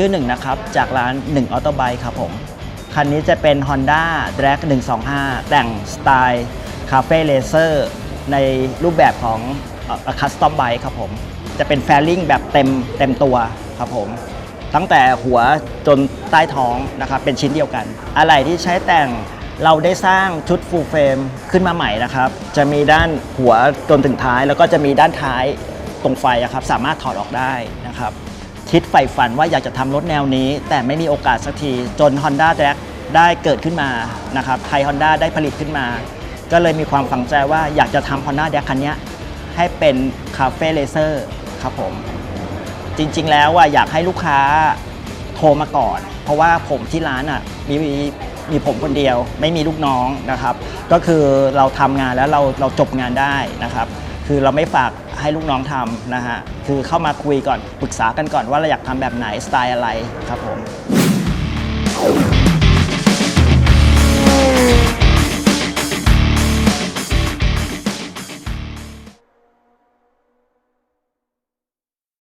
ชื่อหนึ่งนะครับ จากร้าน1 Auto Bike ครับผม คันนี้จะเป็น Honda Drag 125 แต่งสไตล์คาเฟ่เลเซอร์ในรูปแบบของคัสตอมไบค์ครับผม จะเป็นแฟลิงแบบเต็มเต็มตัวครับผม ตั้งแต่หัวจนใต้ท้องนะครับเป็นชิ้นเดียวกัน อะไรที่ใช้แต่งเราได้สร้างชุดฟูลเฟรมขึ้นมาใหม่นะครับ จะมีด้านหัวจนถึงท้าย แล้วก็จะมีด้านท้ายตรงไฟครับ สามารถถอดออกได้นะครับ คิดใฝ่ฝันว่าอยากจะทำรถแนวนี้ แต่ไม่มีโอกาสสักที จน Honda d r a g ได้เกิดขึ้นมานะครับไทย Honda ได้ผลิตขึ้นมา ก็เลยมีความฝังใจว่าอยากจะทำ Honda d r a g คันนี้ให้เป็นคาเฟ่เลเซอร์ครับผม จริงๆแล้วว่าอยากให้ลูกค้าโทรมาก่อน เพราะว่าผมที่ร้านอะมีมีผมคนเดียวไม่มีลูกน้องนะครับ ก็คือเราทำงานแล้วเราเราจบงานได้นะครับ คือเราไม่ฝากให้ลูกน้องทำนะฮะ คือเข้ามาคุยก่อนปรึกษากันก่อนว่าเราอยากทำแบบไหนสไตล์อะไรครับผม